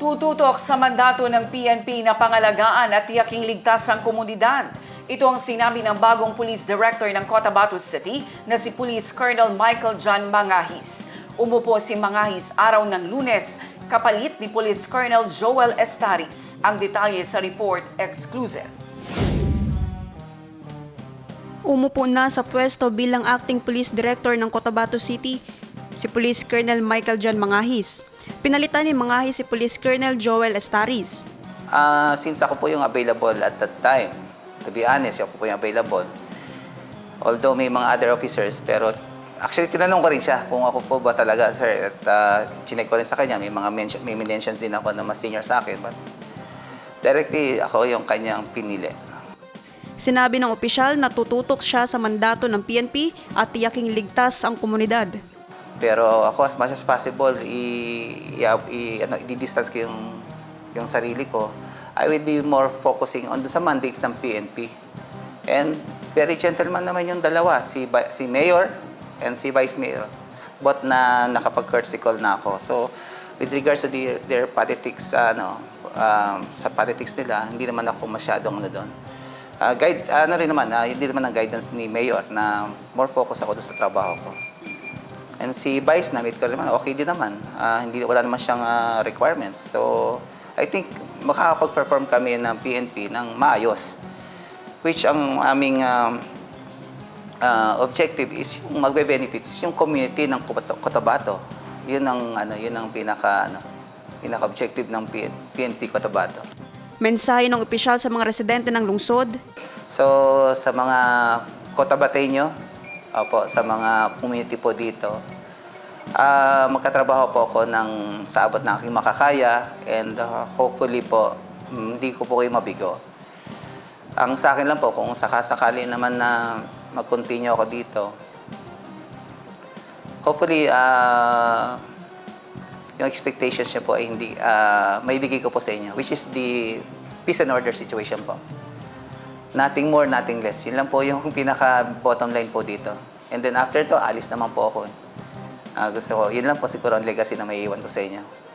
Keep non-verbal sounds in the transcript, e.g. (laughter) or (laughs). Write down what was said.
Tututok sa mandato ng PNP na pangalagaan at tiyaking ligtas ang komunidad. Ito ang sinabi ng bagong Police Director ng Cotabato City na si Police Colonel Michael John Mangahis. Umupo si Mangahis araw ng lunes, kapalit ni Police Colonel Joel Estaris. Ang detalye sa report exclusive. Umupo na sa pwesto bilang acting police director ng Cotabato City si Police Colonel Michael John Mangahis. Pinalitan ni Mangahis si Police Colonel Joel Estaris. Ah, since ako po yung available at that time, to be honest, ako po yung available. Although may mga other officers, pero actually tinanong ko rin siya kung ako po ba talaga, sir. At uh, chinek ko rin sa kanya, may mga mention, may mentions din ako na mas senior sa akin. But directly, ako yung kanyang pinili. Sinabi ng opisyal na tututok siya sa mandato ng PNP at tiyaking ligtas ang komunidad. Pero ako as much as possible, i, i, i ano, i-distance ko yung, yung sarili ko. I will be more focusing on sa mandates ng PNP. And very gentleman naman yung dalawa, si, si Mayor and si Vice Mayor. Both na nakapag-courtesy call na ako. So, with regards to their, their politics, ano, um, sa politics nila, hindi naman ako masyadong ano doon. Ah, guide, ano rin naman, ah, hindi naman ang guidance ni Mayor na more focus ako doon sa trabaho ko. And si Vice, na-meet ko naman, okay din naman. Ah, hindi, wala naman siyang ah, requirements. So, I think makakapag-perform kami ng PNP ng maayos. Which ang aming um, ah, objective is yung magbe-benefit is yung community ng Cotabato- Cotabato. Yun ang ano, yun ang pinaka ano, pinaka-objective ng PN, PNP Cotabato. Mensahe ng opisyal sa mga residente ng lungsod, So, sa mga Cotabateño, opo, sa mga community po dito, ah magkatrabaho po ako ng sa abot ng aking makakaya and ah, hopefully po, mm, hindi ko po kayo mabigo. Ang sa akin lang po, kung sakasakali naman na mag-continue ako dito, hopefully, ah yung expectations niyo po ay hindi, ah maibigay ko po sa inyo, which is the peace and order situation po. Nothing more, nothing less. Yun lang po yung (laughs) pinaka bottom line po dito. And then after to, alis naman po ako. Ah, gusto ko, yun lang po siguro ang legacy na may iwan ko sa inyo.